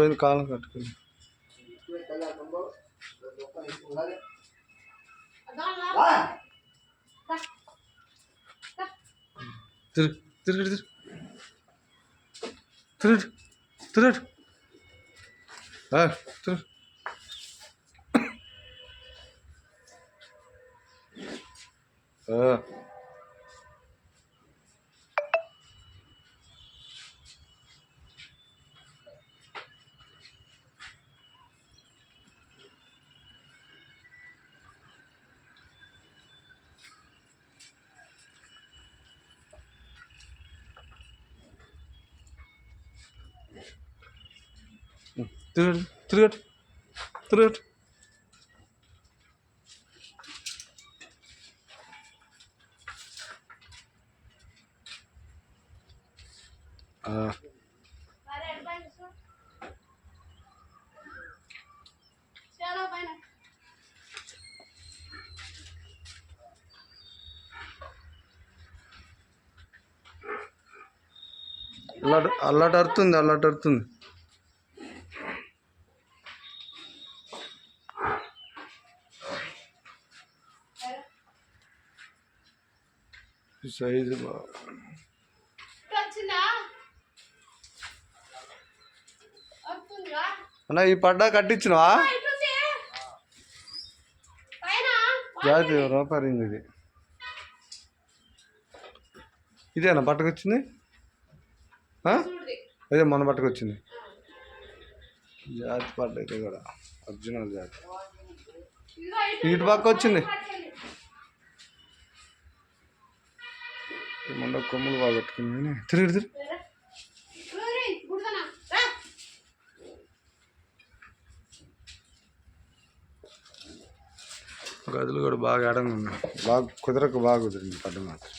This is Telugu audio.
నేను కాలం కట్టుకుంది. తిరుగు తిరుగు తిరుగు. తిరుగు తిరుగు. తిరుగు. เออ ตืดตืดตืด అల్లట అల్లట అరుతుంది అల్లట అరుతుంది ఈ సైజు బా అన్న ఈ పడ్డా కట్టించినవా? జాతి రూపాయింది ఇది. ఇదేనా పట్టుకొచ్చింది? అదే మన పట్టుకొచ్చింది. జాతి పడ్డ ఇది కూడా ఒరిజినల్ జాతి. ఇటు పక్క వచ్చింది. మొన్న కొమ్ములు బాగా కట్టుకుంది తిరిగి తిరిగి. గదులు కూడా బాగా అడంగా ఉన్నాయి. బాగా కుదరకు బాగా కుదిరింది పడ్డ మాత్రం.